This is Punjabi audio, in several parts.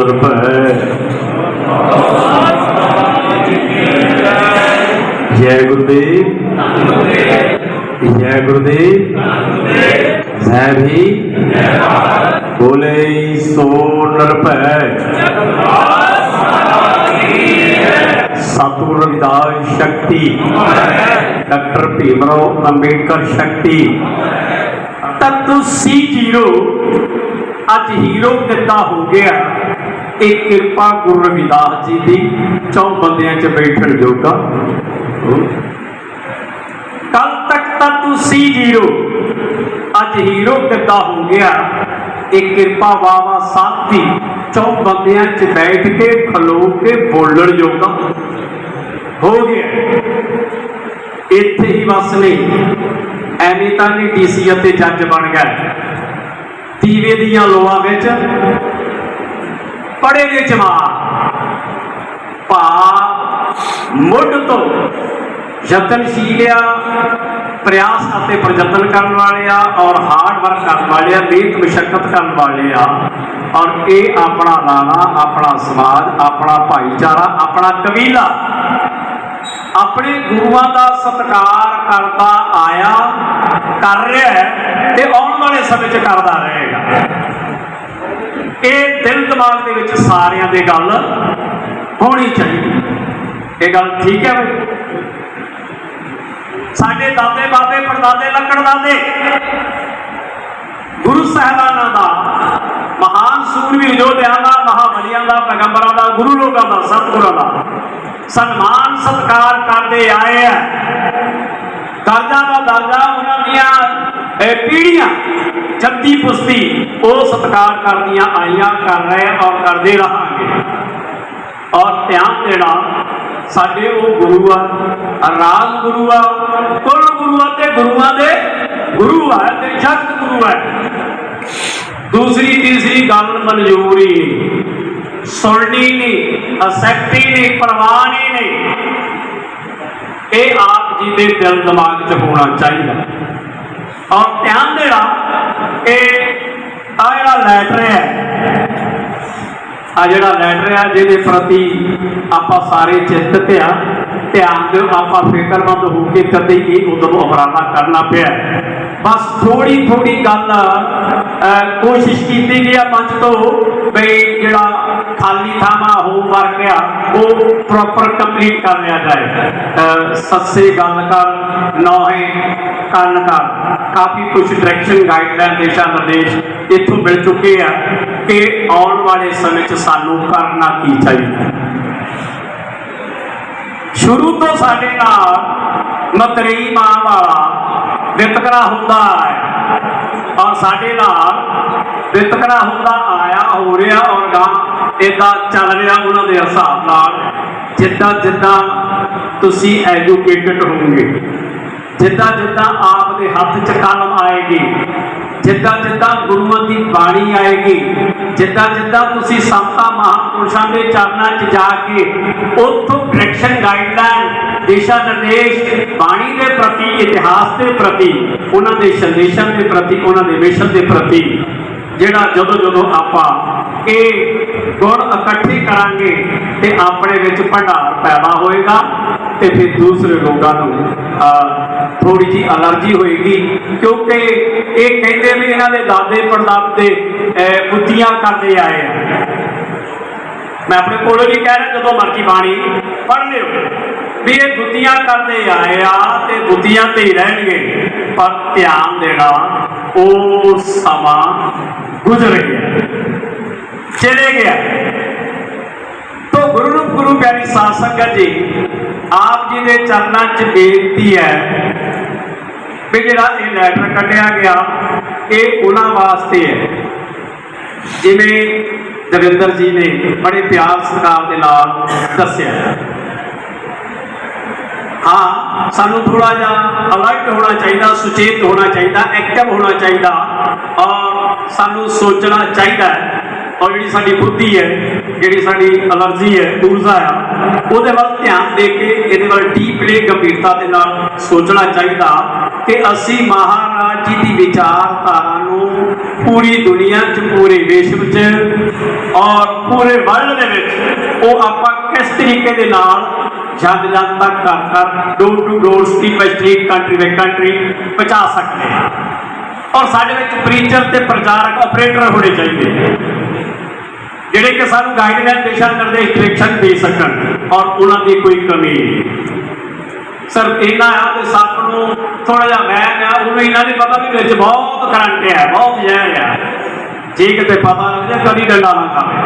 ਸੋ ਨਿਰਭੈ ਜੈ ਗੁਰਦੇਵ ਜੈ ਗੁਰਦੇਵ ਜੈ ਵੀ ਬੋਲੇ ਸੋ ਨਿਰਭੈ ਸਤਿਗੁਰ ਰਵਿਦਾਸ ਸ਼ਕਤੀ ਡਾਕਟਰ ਭੀਮਰਾਓ ਅੰਬੇਡਕਰ ਸ਼ਕਤੀ ਤਾਂ ਤੁਸੀਂ ਜੀਰੋ ਅੱਜ ਹੀਰੋ ਕਿੱਦਾਂ ਹੋ ਗਿਆ ਇਹ ਕਿਰਪਾ ਗੁਰੂ ਰਵਿਦਾਸ ਜੀ ਦੀ ਚੌ ਬੰਦਿਆਂ 'ਚ ਬੈਠਣ ਜੋਗਾ। ਕੱਲ ਤੱਕ ਤਾਂ ਤੁਸੀਂ ਜੀਰੋ ਅੱਜ ਹੀਰੋ ਕਿੱਦਾਂ ਹੋ ਗਿਆ? ਇਹ ਕਿਰਪਾ ਬਾਬਾ ਸਾਥੀ ਚੌਂ ਬੰਦਿਆਂ 'ਚ ਬੈਠ ਕੇ ਖਲੋ ਕੇ ਬੋਲਣ ਜੋਗਾ। ਹੋ ਗਿਆ। ਇੱਥੇ ਹੀ ਬਸ ਨਹੀਂ ਐਵੇਂ ਤਾਂ ਨਹੀਂ ਡੀਸੀ ਅਤੇ ਜੱਜ ਬਣ ਗਿਆ ਦੀਵੇ ਦੀਆਂ ਲੋਆਂ ਵਿੱਚ ਪੜੇ ਦੇ ਜਮਾਤ ਭਾ ਮੁੱਢ ਤੋਂ ਯਤਨਸ਼ੀਲ ਆ ਪ੍ਰਯਾਸ ਅਤੇ ਪ੍ਰਯਤਨ ਕਰਨ ਵਾਲੇ ਆ ਔਰ ਹਾਰਡ ਵਰਕ ਕਰਨ ਵਾਲੇ ਆ ਮਿਹਨਤ ਮੁਸ਼ਕਲ ਕਰਨ ਵਾਲੇ ਆ ਔਰ ਇਹ ਆਪਣਾ ਲਾਣਾ ਆਪਣਾ ਸਮਾਜ, ਆਪਣਾ ਭਾਈਚਾਰਾ, ਆਪਣਾ ਕਬੀਲਾ ਆਪਣੇ ਗੁਰੂਆਂ ਦਾ ਸਤਿਕਾਰ ਕਰਦਾ ਆਇਆ, ਕਰ ਰਿਹਾ ਹੈ ਤੇ ਆਉਣ ਵਾਲੇ ਸਮੇਂ 'ਚ ਕਰਦਾ ਰਹੇਗਾ। ਇਹ ਦਿਲ ਦਿਮਾਗ ਦੇ ਵਿੱਚ ਸਾਰਿਆਂ ਦੇ ਗੱਲ ਹੋਣੀ ਚਾਹੀਦੀ। ਇਹ ਗੱਲ ਠੀਕ ਹੈ ਬਈ? ਸਾਡੇ ਦਾਦੇ ਬਾਬੇ, ਪੜਦਾਦੇ, ਲੱਕੜ ਦਾਦੇ, ਗੁਰੂ ਸਾਹਿਬਾਨਾਂ ਦਾ, ਮਹਾਨ ਸੂਰਵੀਰ ਯੋਧਿਆਂ ਦਾ, ਮਹਾਬਲੀਆਂ ਦਾ, ਪੈਗੰਬਰਾਂ ਦਾ, ਗੁਰੂ ਲੋਕਾਂ ਦਾ, ਸਤਿਗੁਰਾਂ ਦਾ ਸਨਮਾਨ, ਸਤਕਾਰ ਕਰਦੇ ਆਏ ਆ। ਦਰਜਾ ਦਾ ਦਰਜਾ ਉਹਨਾਂ ਦੀਆਂ ਪੀੜੀਆਂ। ਪੀੜ੍ਹੀਆਂ ਜੱਦੀ ਪੁਸਤੀ, ਉਹ ਸਤਕਾਰ ਕਰਦੀਆਂ ਆਈਆਂ ਕਰ ਰਹੇ ਔਰ ਕਰਦੇ ਰਹਾਂਗੇ। ਔਰ ਧਿਆਨ ਦੇਣਾ, ਸਾਡੇ ਉਹ ਗੁਰੂ ਆ ਰਾਜ ਗੁਰੂ ਆ ਕੁੱਲ ਗੁਰੂਆਂ ਤੇ ਗੁਰੂਆਂ ਦੇ ਗੁਰੂ ਆ, ਤੇ ਜਗਤ ਗੁਰੂ ਹੈ ਦੂਸਰੀ, ਤੀਸਰੀ ਗੱਲ ਮਨਜ਼ੂਰੀ। ਸੁਣਨੀ ਨਹੀਂ ਅਸੈਪਟੀ ਨਹੀਂ ਪ੍ਰਵਾਨੀ ਨਹੀਂ। ਇਹ ਆਪ ਜੀ ਦੇ ਦਿਲ ਦਿਮਾਗ 'ਚ ਹੋਣਾ ਚਾਹੀਦਾ। ਔਰ ਧਿਆਨ ਦੇਣਾ ਇਹ ਆ ਜਿਹੜਾ ਲੈਟਰ ਹੈ ਆ ਜਿਹੜਾ ਲੈਟਰ ਆ ਜਿਹਦੇ ਪ੍ਰਤੀ ਆਪਾਂ ਸਾਰੇ ਚਿੰਤਤ ਆ ਧਿਆਨ ਦਿਓ, ਆਪਾਂ ਫਿਕਰਮੰਦ ਹੋ ਕੇ ਕਦੇ ਇਹ ਉਦਮ ਉਪਰਾਲਾ ਕਰਨਾ ਪਿਆ ਬਸ ਥੋੜੀ ਥੋੜੀ ਗੱਲ ਕੋਸ਼ਿਸ਼ ਕੀਤੀ ਗਈ ਆ ਪੰਜ ਤੋਂ, ਬਈ ਜਿਹੜਾ ਖਾਲੀ ਥਾਵਾਂ ਹੋਮਵਰਕ ਆ ਉਹ ਪ੍ਰੋਪਰ ਕੰਪਲੀਟ ਕਰ ਲਿਆ ਜਾਏ। ਸੱਸੇ ਗੱਲ ਕਰ ਨੌਹੇ ਕੰਨ ਕਰ ਕਾਫੀ ਕੁਝ ਡਾਇਰੈਕਸ਼ਨ ਗਾਈਡਲਾਈਨ ਦਿਸ਼ਾ ਨਿਰਦੇਸ਼ ਇੱਥੋਂ ਮਿਲ ਚੁੱਕੇ ਆ ਕਿ ਆਉਣ ਵਾਲੇ ਸਮੇਂ 'ਚ ਸਾਨੂੰ ਕਰਨਾ ਕੀ ਚਾਹੀਦਾ। ਸ਼ੁਰੂ ਤੋਂ ਸਾਡੇ ਨਾਲ ਮਤਰੇਈ ਮਾਂ ਵਾਲਾ ਵਿਤਕਰਾ ਹੁੰਦਾ ਹੈ। ਔਰ ਸਾਡੇ ਨਾਲ ਵਿਤਕਰਾ ਹੁੰਦਾ ਆਇਆ ਹੋ ਰਿਹਾ ਔਰ ਗਾਂ ਇਦਾਂ ਚੱਲ ਰਿਹਾ ਉਹਨਾਂ ਦੇ ਹਿਸਾਬ ਨਾਲ, ਜਿੱਦਾਂ ਜਿੱਦਾਂ ਤੁਸੀਂ ਐਜੂਕੇਟਡ ਹੋਵੋਗੇ, ਜਿੱਦਾਂ ਜਿੱਦਾਂ ਆਪ ਦੇ ਹੱਥ 'ਚ ਕਲਮ ਆਏਗੀ, ਜਿੱਦਾਂ ਜਿੱਦਾਂ ਗੁਰੂਆਂ ਦੀ ਬਾਣੀ ਆਏਗੀ, ਜਿੱਦਾਂ ਜਿੱਦਾਂ ਤੁਸੀਂ ਸੰਤਾਂ ਮਹਾਂਪੁਰਸ਼ਾਂ ਦੇ ਚਰਨਾਂ 'ਚ ਜਾ ਕੇ ਉੱਥੋਂ ਡਾਇਰੈਕਸ਼ਨ ਗਾਈਡਲਾਈਨ ਦਿਸ਼ਾ ਨਿਰਦੇਸ਼ ਬਾਣੀ ਦੇ ਪ੍ਰਤੀ, ਇਤਿਹਾਸ ਦੇ ਪ੍ਰਤੀ, ਉਹਨਾਂ ਦੇ ਸੰਦੇਸ਼ਾਂ ਦੇ ਪ੍ਰਤੀ, ਉਹਨਾਂ ਦੇ ਮਿਸ਼ਨ ਦੇ ਪ੍ਰਤੀ, ਜਿਹੜਾ ਜਦੋਂ ਜਦੋਂ ਆਪਾਂ ਇਹ ਗੁਣ ਇਕੱਠੇ ਕਰਾਂਗੇ ਤੇ ਆਪਣੇ ਵਿੱਚ ਭੰਡਾਰ ਪੈਦਾ ਹੋਏਗਾ ਤੇ ਫਿਰ ਦੂਸਰੇ ਲੋਕਾਂ ਨੂੰ ਥੋੜੀ ਜੀ ਅਲਰਜੀ ਹੋਏਗੀ। ਕਿਉਂਕਿ ਇਹ ਕਹਿੰਦੇ ਵੀ ਇਹਨਾਂ ਦੇ ਦਾਦੇ ਪੜਦਾਦ ਅਹ, ਬੁੱਧੀਆਂ ਕਰਦੇ ਆਏ ਆ। ਮੈਂ ਆਪਣੇ ਕੋਲੋਂ ਨਹੀਂ ਕਹਿ ਰਿਹਾ ਜਦੋਂ ਮਰਜ਼ੀ ਬਾਣੀ ਪੜ੍ਹ ਲਿਓ ਵੀ ਇਹ ਬੁੱਧੀਆਂ ਕਰਦੇ ਆਏ ਆ ਤੇ ਬੁੱਧੀਆਂ ਤੇ ਹੀ ਰਹਿਣਗੇ। ਪਰ ਧਿਆਨ ਦੇਣਾ ਉਹ ਸਮਾਂ ਗੁਜ਼ਰ ਗਿਆ। ਚਲੇ ਗਿਆ। ਤੋ ਗੁਰੂ ਰੂਪ, ਗੁਰੂ ਪਿਆਰੀ ਸਾਧ ਸੰਗਤ ਜੀ, ਆਪ ਜੀ ਦੇ ਚਰਨਾਂ 'ਚ ਬੇਨਤੀ ਹੈ ਵੀ ਜਿਹੜਾ ਇਹ ਲੈਟਰ ਕੱਢਿਆ ਗਿਆ, ਇਹ ਉਹਨਾਂ ਵਾਸਤੇ ਹੈ। ਜਿਵੇਂ ਦਵਿੰਦਰ ਜੀ ਨੇ ਬੜੇ ਪਿਆਰ ਸਤਿਕਾਰ ਦੇ ਨਾਲ ਦੱਸਿਆ। ਹਾਂ, ਸਾਨੂੰ ਥੋੜਾ ਜਿਹਾ ਅਲਰਟ ਹੋਣਾ ਚਾਹੀਦਾ, ਸੁਚੇਤ ਹੋਣਾ ਚਾਹੀਦਾ ਐਕਟਿਵ ਹੋਣਾ ਚਾਹੀਦਾ, ਔਰ ਸਾਨੂੰ ਸੋਚਣਾ ਚਾਹੀਦਾ ਔਰ ਜਿਹੜੀ ਸਾਡੀ ਬੁੱਧੀ ਹੈ, ਜਿਹੜੀ ਸਾਡੀ ਅਲਰਜੀ ਹੈ, ਊਰਜਾ ਆ, ਉਹਦੇ ਵੱਲ ਧਿਆਨ ਦੇ ਕੇ ਇਹਦੇ ਵੱਲ ਡੀਪਲੀ ਗੰਭੀਰਤਾ ਦੇ ਨਾਲ ਸੋਚਣਾ ਚਾਹੀਦਾ ਕਿ ਅਸੀਂ ਮਹਾਰਾਜ ਜੀ ਦੀ ਵਿਚਾਰਧਾਰਾ ਨੂੰ ਪੂਰੀ ਦੁਨੀਆ 'ਚ, ਪੂਰੇ ਵਿਸ਼ਵ 'ਚ ਔਰ ਪੂਰੇ ਵਰਲਡ ਦੇ ਵਿੱਚ ਉਹ ਆਪਾਂ ਕਿਸ ਤਰੀਕੇ ਦੇ ਨਾਲ ਜਨ ਜਦ ਤੱਕ ਘਰ ਘਰ door to door street by street country by country ਪਹੁੰਚਾ ਸਕਦੇ ਹਾਂ। ਔਰ ਸਾਡੇ ਵਿੱਚ ਪ੍ਰੀਚਰ ਤੇ ਪ੍ਰਚਾਰਕ ਆਪਰੇਟਰ ਹੋਣੇ ਚਾਹੀਦੇ ਨੇ। ਜਿਹੜੇ ਕਿ ਸਾਨੂੰ ਗਾਈਡਲਾਈਨ ਪੇਸ਼ਾ ਕਰਦੇ ਡਾਇਰੈਕਸ਼ਨ ਦੇ ਸਕਣ ਔਰ ਉਹਨਾਂ ਦੀ ਕੋਈ ਕਮੀ ਨਹੀਂ। ਸਰ ਇਹਨਾਂ ਆ ਤੇ ਸੱਪ ਨੂੰ ਥੋੜਾ ਜਿਹਾ ਵਹਿਮ ਆ, ਉਹਨੂੰ ਇਹਨਾਂ ਨਹੀਂ ਪਤਾ ਵੀ ਵਿੱਚ ਬਹੁਤ ਕਰੰਟ ਹੈ ਬਹੁਤ ਜ਼ਹਿਰ ਆ। ਜੇ ਕਿਤੇ ਪਤਾ ਲੱਗ ਜਾ ਕਦੀ ਡੰਡਾ ਨਾ ਖਾਵੇ।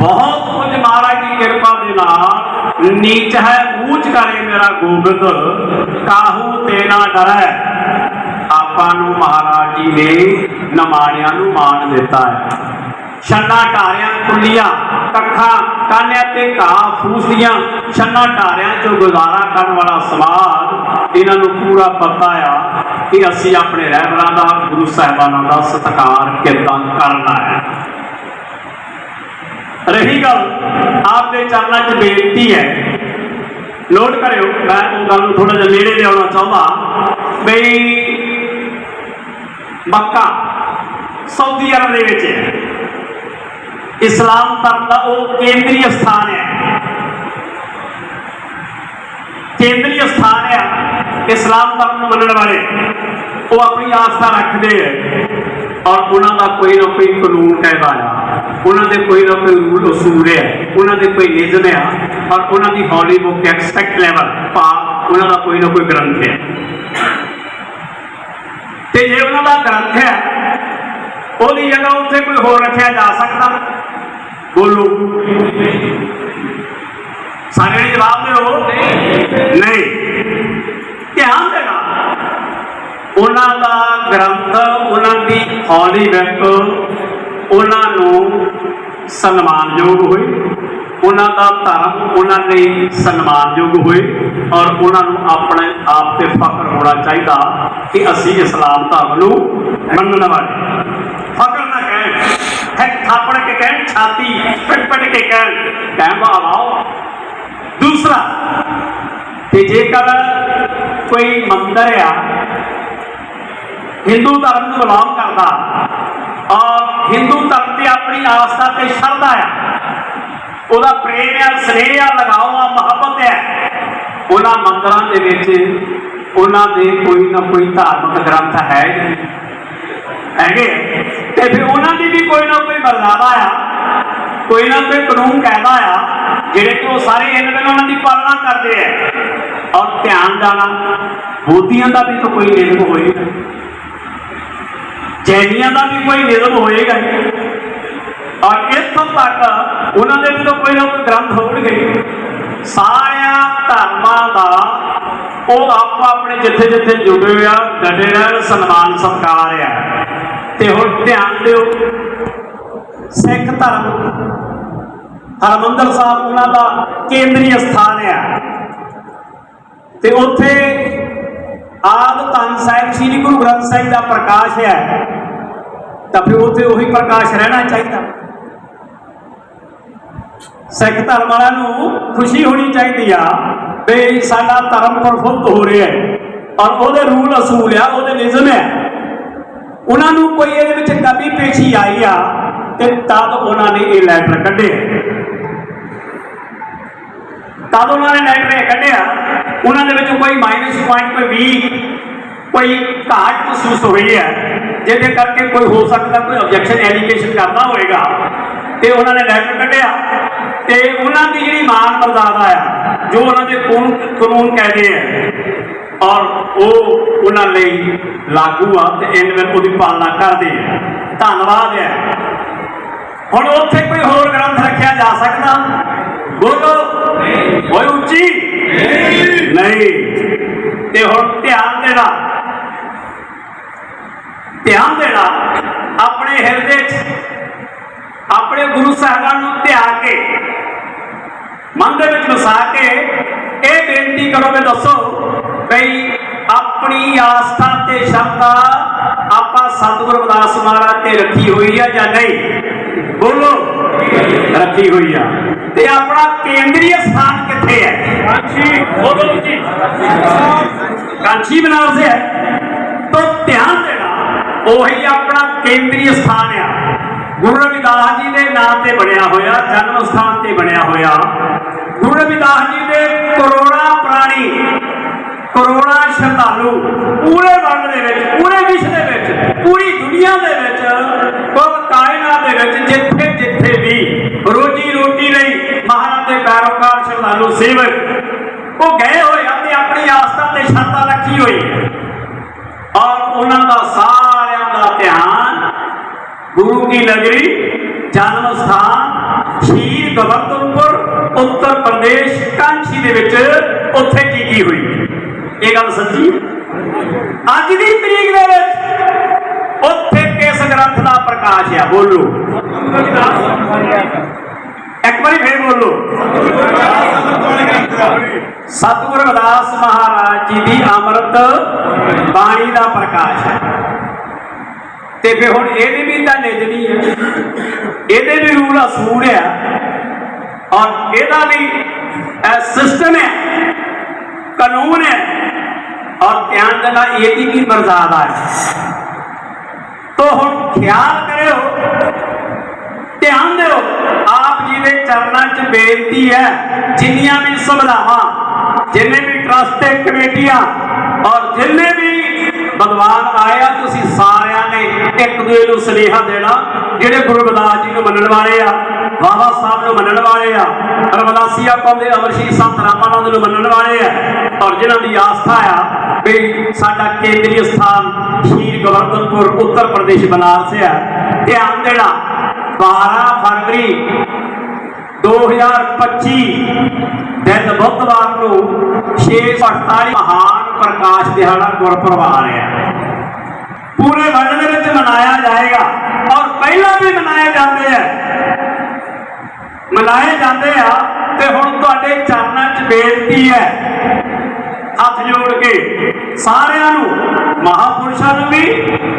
ਬਹੁਤ ਕੁਝ ਮਹਾਰਾਜ ਦੀ ਕਿਰਪਾ ਦੇ ਨਾਲ ਨੀਚ ਹੈ, ਊਚ ਕਰੇ ਮੇਰਾ ਗੋਬਿੰਦ। ਕਾਹੂ ਤੇ ਨਾ ਡਰੈ। ਆਪਾਂ ਨੂੰ ਮਹਾਰਾਜ ਜੀ ਨੇ ਨਮਾਣਿਆਂ ਨੂੰ ਮਾਣ ਦਿੱਤਾ ਹੈ। ਛੰਨਾ ਢਾਰਿਆਂ ਕੁੱਲੀਆਂ ਕੱਖਾਂ ਕਾਨਿਆਂ ਤੇ ਘਾਹ ਫੂਸਦੀਆਂ। ਛੰਨਾ ਢਾਰਿਆਂ ਚੋਂ ਗੁਜ਼ਾਰਾ ਕਰਨ ਵਾਲਾ ਸਮਾਜ ਇਹਨਾਂ ਨੂੰ ਪੂਰਾ ਪਤਾ ਆ ਕਿ ਅਸੀਂ ਆਪਣੇ ਰਹਿਬਰਾਂ ਦਾ, ਗੁਰੂ ਸਾਹਿਬਾਨਾਂ ਦਾ ਸਤਿਕਾਰ ਕਿੱਦਾਂ ਕਰਨਾ ਹੈ। ਰਹੀ ਗੱਲ ਆਪ ਦੇ ਚਰਨਾਂ 'ਚ ਬੇਨਤੀ ਹੈ। ਨੋਟ ਕਰਿਓ, ਮੈਂ ਉਹ ਗੱਲ ਨੂੰ ਥੋੜਾ ਜਿਹਾ ਨੇੜੇ ਲਿਆਉਣਾ ਚਾਹੁੰਦਾ। ਬਈ ਮੱਕਾ ਸਾਊਦੀ ਅਰਬ ਦੇ ਵਿੱਚ ਹੈ। ਇਸਲਾਮ ਧਰਮ ਦਾ ਉਹ ਕੇਂਦਰੀ ਸਥਾਨ ਹੈ। ਕੇਂਦਰੀ ਸਥਾਨ ਹੈ ਇਸਲਾਮ ਧਰਮ ਨੂੰ ਮੰਨਣ ਵਾਲੇ। ਉਹ ਆਪਣੀ ਆਸਥਾ ਰੱਖਦੇ ਹੈ ਔਰ ਉਹਨਾਂ ਦਾ ਕੋਈ ਨਾ ਕੋਈ ਕਾਨੂੰਨ ਕਾਇਦਾ ਆ। ਉਹਨਾਂ ਦੇ ਕੋਈ ਨਾ ਕੋਈ ਰੂਲ ਅਸੂਲ ਹੈ। ਉਹਨਾਂ ਦੇ ਕੋਈ ਨਿਯਮ ਆ ਔਰ ਉਹਨਾਂ ਦੀ ਹੌਲੀ ਬੁੱਕ ਐਕਸਪੈਕਟ ਲੈਵਲ ਪਾ ਉਹਨਾਂ ਦਾ ਕੋਈ ਨਾ ਕੋਈ ਗ੍ਰੰਥ ਹੈ। ਤੇ ਜੇ ਉਹਨਾਂ ਦਾ ਗ੍ਰੰਥ ਹੈ ਉਹਦੀ ਜਗ੍ਹਾ ਉੱਥੇ ਕੋਈ ਹੋਰ ਰੱਖਿਆ ਜਾ ਸਕਦਾ? ਬੋਲੋ। ਸਾਰੇ ਨੇ ਜਵਾਬ ਦਿਓ। ਨਹੀਂ। ਧਿਆਨ ਦੇਣਾ। ਉਹਨਾਂ ਦਾ ਗ੍ਰੰਥ, ਉਹਨਾਂ ਦੀ ਹੌਲੀ ਬੁੱਕ ਉਹਨਾਂ ਨੂੰ ਸਨਮਾਨਯੋਗ ਹੋਏ। ਉਹਨਾਂ ਦਾ ਧਰਮ, ਉਹਨਾਂ ਲਈ ਸਨਮਾਨਯੋਗ ਹੋਏ ਔਰ ਉਹਨਾਂ ਨੂੰ ਆਪਣੇ ਆਪ ਤੇ ਫਖਰ ਹੋਣਾ ਚਾਹੀਦਾ ਕਿ ਅਸੀਂ ਇਸਲਾਮ ਧਰਮ ਨੂੰ ਮੰਨਣ ਵਾਲੇ ਫਖਰ ਨਾ ਕਹਿਣ। ਹੈ ਥਾਪੜ ਕੇ ਕਹਿਣ, ਛਾਤੀ ਪਿਟ ਪਿਟ ਕੇ ਕਹਿਣ। ਕਹਿਣ ਦਾ ਆਵਾਓ ਦੂਸਰਾ ਤੇ ਜੇਕਰ ਕੋਈ ਮੰਦਰ ਆ, ਹਿੰਦੂ ਧਰਮ ਨੂੰ ਬਿਲੋਂਗ ਕਰਦਾ ਔਰ ਹਿੰਦੂ ਧਰਮ ਤੇ ਆਪਣੀ ਆਸਥਾ ਤੇ ਸ਼ਰਧਾ ਆ, ਉਹਦਾ ਪ੍ਰੇਮ ਆ, ਸਨੇਹ ਆ, ਲਗਾਓ ਆ, ਮੁਹੱਬਤ ਹੈ ਉਹਨਾਂ ਮੰਦਰਾਂ ਦੇ ਵਿੱਚ ਉਹਨਾਂ ਦੇ ਕੋਈ ਨਾ ਕੋਈ ਧਾਰਮਿਕ ਗ੍ਰੰਥ ਹੈ ਹੈਗੇ ਤੇ ਫਿਰ ਉਹਨਾਂ ਦੀ ਵੀ ਕੋਈ ਨਾ ਕੋਈ ਮਰਜ਼ਾਦਾ ਆ। ਕੋਈ ਨਾ ਕੋਈ ਕਾਨੂੰਨ ਕਾਇਦਾ ਆ, ਜਿਹੜੇ ਕਿ ਉਹ ਸਾਰੇ ਇਹਨਾਂ ਦੇ ਉਹਨਾਂ ਦੀ ਪਾਲਣਾ ਕਰਦੇ ਆ। ਔਰ ਧਿਆਨ ਦੇਣਾ ਬੋਧੀਆਂ ਦਾ ਵੀ ਤਾਂ ਕੋਈ ਨਿਯਮ ਹੋਏਗਾ। ਜੈਨੀਆਂ ਦਾ ਵੀ ਕੋਈ ਨਿਯਮ ਹੋਏਗਾ ਹੀ। ਔਰ ਇੱਥੋਂ ਤੱਕ ਉਹਨਾਂ ਦੇ ਵੀ ਤਾਂ ਕੋਈ ਨਾ ਕੋਈ ਗ੍ਰੰਥ ਹੋਣਗੇ। ਸਾਰਿਆਂ ਧਰਮਾਂ ਦਾ ਉਹ ਆਪੋ ਆਪਣੇ ਜਿੱਥੇ ਜਿੱਥੇ ਜੁੜੇ ਹੋਏ ਆ, ਡਟੇ ਰਹਿਣ, ਸਨਮਾਨ, ਸਤਿਕਾਰ ਆ। ਤੇ ਹੁਣ ਧਿਆਨ ਦਿਓ। ਸਿੱਖ ਧਰਮ, ਹਰਮੰਦਰ ਸਾਹਿਬ ਉਹਨਾਂ ਦਾ ਕੇਂਦਰੀ ਸਥਾਨ ਆ। ਤੇ ਉੱਥੇ ਆਦ ਧੰਨ ਸਾਹਿਬ ਸ੍ਰੀ ਗੁਰੂ ਗ੍ਰੰਥ ਸਾਹਿਬ ਦਾ ਪ੍ਰਕਾਸ਼ ਹੈ ਤਾਂ ਫਿਰ ਉੱਥੇ ਉਹੀ ਪ੍ਰਕਾਸ਼ ਰਹਿਣਾ ਚਾਹੀਦਾ। ਸਿੱਖ ਧਰਮ ਵਾਲਿਆਂ ਨੂੰ ਖੁਸ਼ੀ ਹੋਣੀ ਚਾਹੀਦੀ ਆ ਵੀ ਸਾਡਾ ਧਰਮ ਪ੍ਰਫੁੱਲਤ ਹੋ ਰਿਹਾ ਹੈ। ਔਰ ਉਹਦੇ ਰੂਲ ਅਸੂਲ ਆ, ਉਹਦੇ ਨਿਯਮ ਹੈ ਉਹਨਾਂ ਨੂੰ ਕੋਈ ਇਹਦੇ ਵਿੱਚ ਕਮੀ ਪੇਸ਼ੀ ਆਈ ਆ ਤੇ ਤਦ ਉਹਨਾਂ ਨੇ ਇਹ ਲੈਟਰ ਕੱਢਿਆ ਤਦ ਉਹਨਾਂ ਨੇ ਲੈਟਰ ਇਹ ਕੱਢਿਆ। ਉਹਨਾਂ ਦੇ ਵਿੱਚ ਕੋਈ ਮਾਈਨਸ ਪੁਆਇੰਟ ਕੋਈ ਵੀ ਕੋਈ ਘਾਟ ਮਹਿਸੂਸ ਹੋਈ ਹੈ। ਜਿਹਦੇ ਕਰਕੇ ਕੋਈ ਹੋ ਸਕਦਾ ਕੋਈ ਆਬਜੈਕਸ਼ਨ ਐਲੀਗੇਸ਼ਨ ਕਰਦਾ ਹੋਵੇਗਾ। ਤੇ ਉਹਨਾਂ ਨੇ ਲੈਟਰ ਕੱਢਿਆ। ਤੇ ਉਹਨਾਂ ਦੀ ਜਿਹੜੀ ਮਾਨ ਮਰਜ਼ਾਦਾ ਆ, ਜੋ ਉਹਨਾਂ ਦੇ ਕਾਨੂੰਨ ਕਾਨੂੰਨ ਕਹਿੰਦੇ ਆ ਔਰ ਉਹ ਉਹਨਾਂ ਲਈ ਲਾਗੂ ਆ ਤੇ ਇਹਨਾਂ ਵਿੱਚ ਉਹਦੀ ਪਾਲਣਾ ਕਰਦੇ ਆ। ਧੰਨਵਾਦ ਹੈ। ਹੁਣ ਉੱਥੇ ਕੋਈ ਹੋਰ ਗ੍ਰੰਥ ਰੱਖਿਆ ਜਾ ਸਕਦਾ? ਬੋਲੋ। ਓਏ ਉੱਚੀ। ਨਹੀਂ। ਤੇ ਹੁਣ ਧਿਆਨ ਦੇਣਾ। ਧਿਆਨ ਦੇਣਾ। ਆਪਣੇ ਹਿਰਦੇ 'ਚ, ਆਪਣੇ ਗੁਰੂ ਸਾਹਿਬਾਨ ਨੂੰ ਧਿਆ ਕੇ ਮਨ ਦੇ ਵਿੱਚ ਵਸਾ ਕੇ, ਇਹ ਬੇਨਤੀ ਕਰੋ ਵੀ ਦੱਸੋ ਬਈ ਆਪਣੀ ਆਸਥਾ ਤੇ ਸ਼ਰਧਾ ਆਪਾਂ ਸਤਿਗੁਰੂ ਅਰਦਾਸ ਮਹਾਰਾਜ ਤੇ ਰੱਖੀ ਹੋਈ ਆ ਜਾਂ ਨਹੀਂ? ਬੋਲੋ। ਰੱਖੀ ਹੋਈ ਆ। ਤੇ ਆਪਣਾ ਕੇਂਦਰੀ ਸਥਾਨ ਕਿੱਥੇ ਹੈ? ਕਾਂਚੀ ਬੋਲੋ ਜੀ। ਕਾਂਚੀ ਬਨਾਰਸ ਹੈ। ਤਾਂ ਧਿਆਨ ਦੇਣਾ ਉਹੀ ਆਪਣਾ ਕੇਂਦਰੀ ਸਥਾਨ ਆ। ਗੁਰੂ ਨਾਂ ਤੇ ਬਣਿਆ ਹੋਇਆ ਜਨਮ ਸਥਾਨ ਤੇ ਬਣਿਆ ਹੋਇਆ। ਗੁਰੂ ਰਵਿਦਾਸ ਜੀ ਦੇ ਕਰੋੜਾਂ ਪ੍ਰਾਣੀ ਕਰੋੜਾਂ ਸ਼ਰਧਾਲੂ ਪੂਰੇ ਵਰਲਡ ਦੇ ਵਿੱਚ, ਪੂਰੇ ਵਿਸ਼ਵ ਦੇ ਵਿੱਚ, ਪੂਰੀ ਦੁਨੀਆ ਦੇ ਵਿੱਚ ਕੁੱਲ ਕਾਇਨਾਤ ਦੇ ਵਿੱਚ ਜਿੱਥੇ ਜਿੱਥੇ ਵੀ ਰੋਜੀ ਰੋਟੀ ਲਈ ਮਹਾਰਾਜ ਦੇ ਪੈਰੋਕਾਰ ਸ਼ਰਧਾਲੂ ਸੇਵਕ ਉਹ ਗਏ ਹੋਏ ਅਤੇ ਆਪਣੀ ਆਸਥਾ ਤੇ ਸ਼ਰਧਾ ਰੱਖੀ ਹੋਈ। ਔਰ ਉਹਨਾਂ ਦਾ ਸਾਰਿਆਂ ਦਾ ਧਿਆਨ ਗੁਰੂ ਕੀ ਨਗਰੀ, ਜਨਮ ਸਥਾਨ, ਸ਼ਹੀਦ ਗਵਰਧਨਪੁਰ ਉੱਤਰ ਪ੍ਰਦੇਸ਼ ਕਾਂਚੀ ਦੇ ਵਿੱਚ ਉੱਥੇ ਕੀਤੀ ਹੋਈ। ਇਹ ਗੱਲ ਸੱਚੀ ਹੈ। ਅੱਜ ਦੀ ਤਰੀਕ ਦੇ ਵਿੱਚ ਉੱਥੇ ਕਿਸ ਗ੍ਰੰਥ ਦਾ ਪ੍ਰਕਾਸ਼ ਆ? ਬੋਲੋ। ਇੱਕ ਵਾਰੀ ਫੇਰ ਬੋਲੋ। ਸਤਿਗੁਰ ਅਰਦਾਸ ਮਹਾਰਾਜ ਜੀ ਦੀ ਅੰਮ੍ਰਿਤ ਬਾਣੀ ਦਾ ਪ੍ਰਕਾਸ਼ ਹੈ। ਤੇ ਫਿਰ ਹੁਣ ਇਹਦੇ ਵੀ ਤਾਂ ਨਿਜਨੀ ਹੈ। ਇਹਦੇ ਵੀ ਰੂਲ ਅਸੂਲ ਆ। ਔਰ ਇਹਦਾ ਵੀ ਸਿਸਟਮ ਹੈ ਕਾਨੂੰਨ ਹੈ। ਔਰ ਧਿਆਨ ਦੇਣਾ ਇਹਦੀ ਵੀ ਮਰਜ਼ਾਦਾ ਹੈ। ਤੋ ਹੁਣ ਖਿਆਲ ਕਰਿਓ। ਧਿਆਨ ਦਿਓ। ਆਪ ਜੀ ਦੇ ਚਰਨਾਂ 'ਚ ਬੇਨਤੀ ਹੈ, ਜਿੰਨੀਆਂ ਵੀ ਸੁਵਿਧਾਵਾਂ, ਜਿੰਨੇ ਵੀ ਟਰਸਟ ਤੇ ਕਮੇਟੀਆਂ ਔਰ ਜਿੰਨੇ ਵੀ ਬਦਵਾਨ ਆਏ ਆ, ਤੁਸੀਂ ਸਾਰਿਆਂ ਨੇ ਇੱਕ ਦੂਜੇ ਨੂੰ ਸੁਨੇਹਾ ਦੇਣਾ, ਜਿਹੜੇ ਗੁਰੂ ਰਵਿਦਾਸ ਜੀ ਨੂੰ ਮੰਨਣ ਵਾਲੇ ਆ। ਬਾਬਾ ਸਾਹਿਬ ਨੂੰ ਮੰਨਣ ਵਾਲੇ ਆ ਰਵਿਦਾਸੀਆ ਕੌਮ ਦੇ ਅਮਰਸ਼ੀ ਸੰਤ ਰਾਮਾਨੰਦ ਨੂੰ ਮੰਨਣ ਵਾਲੇ ਆ। ਔਰ ਜਿਨ੍ਹਾਂ ਦੀ ਆਸਥਾ ਆ ਵੀ ਸਾਡਾ ਕੇਂਦਰੀ ਸਥਾਨ ਸ਼ਹੀਦ ਗਵਰਧਨਪੁਰ, ਉੱਤਰ ਪ੍ਰਦੇਸ਼, ਬਨਾਰਸ ਆ। ਧਿਆਨ ਦੇਣਾ 12 ਫਰਵਰੀ 2025 ਦਿਨ ਬੁੱਧਵਾਰ ਨੂੰ 648 ਮਹਾਨ ਪ੍ਰਕਾਸ਼ ਦਿਹਾੜਾ ਗੁਰਪੁਰਬ ਆ। ਰਿਹਾ ਪੂਰੇ ਵਰਲਡ ਦੇ ਵਿੱਚ ਮਨਾਇਆ ਜਾਏਗਾ। ਔਰ ਪਹਿਲਾਂ ਵੀ ਮਨਾਏ ਜਾਂਦੇ ਆ। ਮਨਾਏ ਜਾਂਦੇ ਆ ਤੇ ਹੁਣ ਤੁਹਾਡੇ ਚਰਨਾਂ 'ਚ ਬੇਨਤੀ ਹੈ। ਹੱਥ ਜੋੜ ਕੇ ਸਾਰਿਆਂ ਨੂੰ, ਮਹਾਪੁਰਸ਼ਾਂ ਨੂੰ ਵੀ,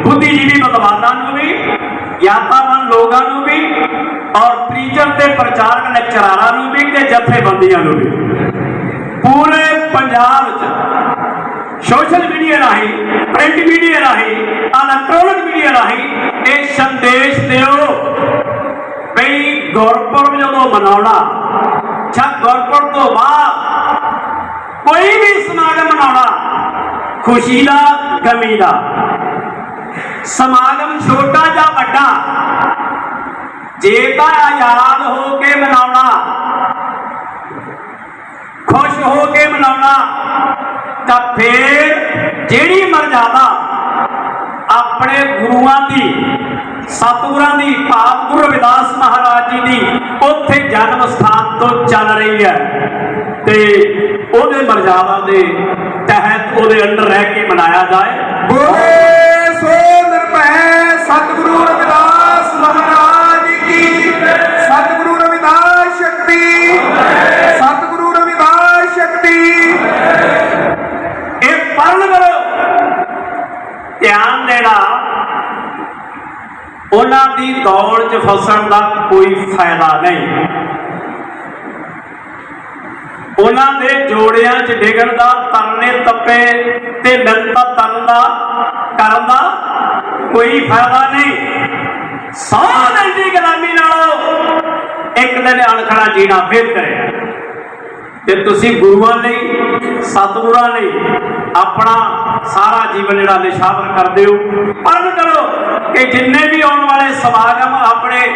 ਬੁੱਧੀਜੀਵੀ ਵਿਦਵਾਨਾਂ ਨੂੰ ਵੀ ਗਿਆਤਾਵਾਨ ਲੋਕਾਂ ਨੂੰ ਵੀ ਔਰ ਪ੍ਰੀਚਰ ਤੇ ਪ੍ਰਚਾਰਕ ਲੈਕਚਰਾਰਾਂ ਨੂੰ ਵੀ ਤੇ ਜਥੇਬੰਦੀਆਂ ਨੂੰ ਵੀ। ਪੂਰੇ ਪੰਜਾਬ 'ਚ ਸੋਸ਼ਲ ਮੀਡੀਆ ਰਾਹੀਂ, ਪ੍ਰਿੰਟ ਮੀਡੀਆ ਰਾਹੀਂ, ਇਲੈਕਟ੍ਰੋਨਿਕ ਮੀਡੀਆ ਰਾਹੀਂ ਇਹ ਸੰਦੇਸ਼ ਦਿਓ। ਬਈ ਗੁਰਪੁਰਬ ਜਦੋਂ ਮਨਾਉਣਾ ਛਾ ਗੁਰਪੁਰਬ ਤੋਂ ਬਾਅਦ ਕੋਈ ਵੀ ਸਮਾਗਮ ਮਨਾਉਣਾ ਖੁਸ਼ੀ ਦਾ ਗਮੀ ਦਾ ਸਮਾਗਮ ਛੋਟਾ ਜਾਂ ਵੱਡਾ? ਜੇ ਤਾਂ ਆਜ਼ਾਦ ਹੋ ਕੇ ਮਨਾਉਣਾ। ਖੁਸ਼ ਹੋ ਕੇ ਮਨਾਉਣਾ। ਤਾਂ ਫੇਰ ਜਿਹੜੀ ਮਰਜ਼ਾਦਾ ਆਪਣੇ ਗੁਰੂਆਂ ਦੀ ਸਤਿਗੁਰਾਂ ਦੀ ਭਾਵ ਗੁਰੂ ਰਵਿਦਾਸ ਮਹਾਰਾਜ ਜੀ ਦੀ ਉੱਥੇ ਜਨਮ ਸਥਾਨ ਤੋਂ ਚੱਲ ਰਹੀ ਹੈ। ਤੇ ਉਹਦੇ ਮਰਜ਼ਾਦਾ ਦੇ ਤਹਿਤ ਉਹਦੇ ਅੰਡਰ ਰਹਿ ਕੇ ਮਨਾਇਆ ਜਾਏ। ਬੋਲੇ! ਉਹਨਾਂ ਦੀ ਦੌੜ 'ਚ ਫਸਣ ਦਾ ਕੋਈ ਫਾਇਦਾ ਨਹੀਂ। ਉਹਨਾਂ ਦੇ ਜੋੜਿਆਂ 'ਚ ਡਿੱਗਣ ਦਾ ਤਰਨੇ ਤੱਪੇ ਤੇ ਮਿੰਨਤਾਂ ਤਰਨ ਦਾ ਕਰਨ ਦਾ ਕੋਈ ਫਾਇਦਾ ਨਹੀਂ। ਸਾਹ ਦੀ ਗੁਲਾਮੀ ਨਾਲੋਂ ਇੱਕ ਦਿਨ ਅਣਖੜਾ ਜੀਣਾ ਬਿਹਤਰ ਹੈ ਤੇ ਤੁਸੀਂ ਗੁਰੂਆਂ ਲਈ, ਸਤਿਗੁਰਾਂ ਲਈ ਆਪਣਾ ਸਾਰਾ ਜੀਵਨ ਜਿਹੜਾ ਨਿਸ਼ਾਵਰ ਕਰਦੇ ਹੋ। ਪਰਨ ਕਰੋ ਕਿ ਜਿੰਨੇ ਵੀ ਆਉਣ ਵਾਲੇ ਸਮਾਗਮ ਆਪਣੇ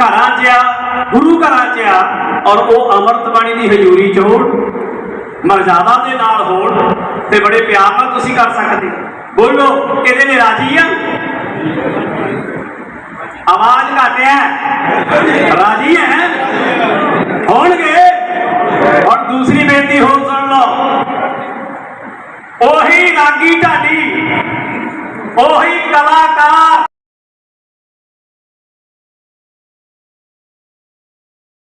ਘਰਾਂ 'ਚ ਆ, ਗੁਰੂ ਘਰਾਂ 'ਚ ਆ, ਔਰ ਉਹ ਅੰਮ੍ਰਿਤ ਬਾਣੀ ਦੀ ਹਜ਼ੂਰੀ 'ਚ ਹੋਣ, ਮਰਜ਼ਾਦਾ ਦੇ ਨਾਲ ਹੋਣ, ਤੇ ਬੜੇ ਪਿਆਰ ਨਾਲ ਤੁਸੀਂ ਕਰ ਸਕਦੇ ਬੋਲੋ, ਇਹਦੇ ਲਈ ਰਾਜੀ ਆ? ਆਵਾਜ਼ ਘੱਟ ਹੈ। ਰਾਜੀ ਹੈ। ਹੋਣਗੇ। ਔਰ ਦੂਸਰੀ ਬੇਨਤੀ ਹੋਰ ਸੁਣ ਲਓ। ਉਹੀ ਰਾਗੀ ਢਾਡੀ ਉਹੀ ਕਲਾਕਾਰ।